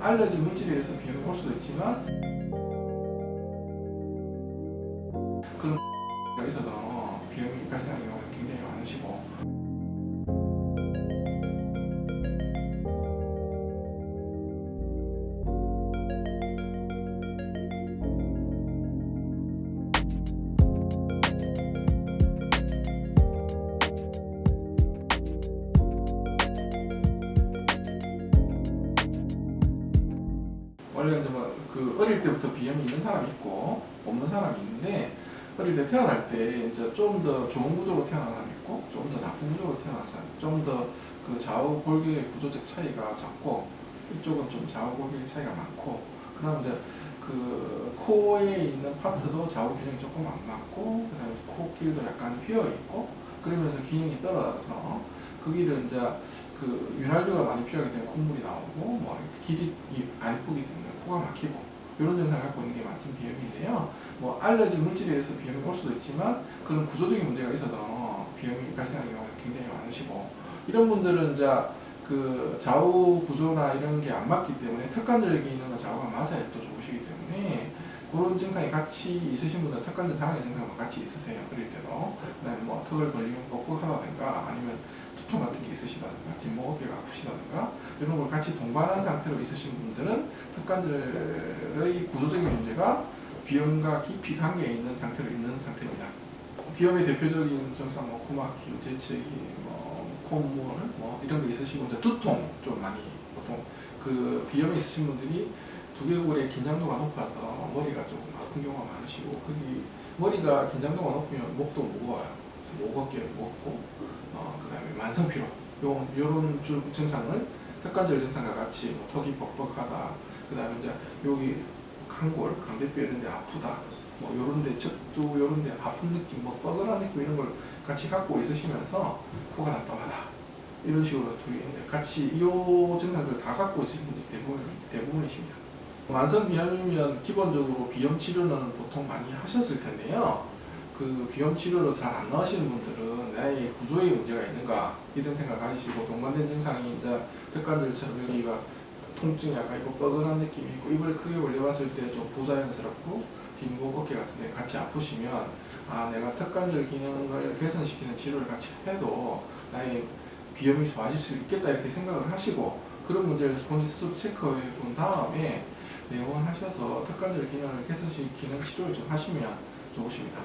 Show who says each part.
Speaker 1: 알러지 물질에 의해서 비염이 올 수도 있지만 그런 가 있어서 비염이 발생하는 경우가 굉장히 많으시고 원래 이제 뭐그 어릴 때부터 비염이 있는 사람이 있고 없는 사람이 있는데 어릴 때 태어날 때 이제 좀 더 좋은 구조로 태어난 사람이 있고 좀 더 나쁜 구조로 태어난 사람, 좀 더 그 좌우 골격의 구조적 차이가 작고 이쪽은 좀 좌우 골격의 차이가 많고 그다음 이제 그 코에 있는 파트도 좌우 균형이 조금 안 맞고 그다음에 코길도 약간 휘어 있고 그러면서 기능이 떨어져서 거기를 이제 그 윤활유가 많이 필요하기 때문에 콧물이 나오고 뭐 길이 이- 안 이쁘기 때문에 코가 막히고 이런 증상을 많은 비염인데요. 뭐 알러지 물질에 의해서 비염이 올 수도 있지만 그런 구조적인 문제가 있어서 비염이 발생하는 경우가 굉장히 많으시고 이런 분들은 이제 그 좌우 구조나 이런 게 안 맞기 때문에 턱관절 기능과 좌우가 맞아야 또 좋으시기 때문에 그런 증상이 같이 있으신 분들은 턱관절 장애 증상도 같이 있으세요. 어릴 때도 그다음에 뭐 턱을 벌리면 뻑뻑하다든가 아니면 두통 같은 게 있으시다든가 뒷목 어깨가 아프시다든가 이런 걸 같이 동반한 상태로 있으신 분들은 턱관절의 구조적인 문제가 비염과 깊이 관계에 있는 상태로 있는 상태입니다. 비염의 대표적인 증상 뭐 코막힘, 재채기, 뭐 콧물 뭐 이런 게 있으시고 이제 두통 좀 많이 보통 그 비염이 있으신 분들이 두개골의 긴장도가 높아서 머리가 조금 아픈 경우가 많으시고 거기 머리가 긴장도가 높으면 목도 무거워요. 그래서 목 어깨를 무겁고 어, 그다음에 만성 피로 요 요런 주- 증상을 턱관절 증상과 같이 뭐 턱이 뻑뻑하다. 그 다음에 이제 여기 강골, 강대뼈 이런 데 아프다. 뭐 요런 데 척도 요런 데 아픈 느낌, 뭐 뻐근한 느낌 이런 걸 같이 갖고 있으시면서 코가 답답하다. 이런 식으로 둘이인데 같이 이 증상들 다 갖고 있으신 분들이 대부분, 대부분이십니다. 만성 비염이면 기본적으로 비염 치료는 보통 많이 하셨을 텐데요. 그 비염 치료로 잘 안 나으시는 분들은 나의 구조에 문제가 있는가 이런 생각을 가지시고 동반된 증상이 이제 턱관절처럼 여기가 통증이 약간 있고 뻐근한 느낌이 있고 입을 크게 벌려봤을 때 좀 부자연스럽고 뒷목 어깨 같은 데 같이 아프시면 아 내가 턱관절 기능을 개선시키는 치료를 같이 해도 나의 비염이 좋아질 수 있겠다 이렇게 생각을 하시고 그런 문제를 본인 스스로 체크해 본 다음에 내원하셔서 턱관절 기능을 개선시키는 치료를 좀 하시면 좋으십니다.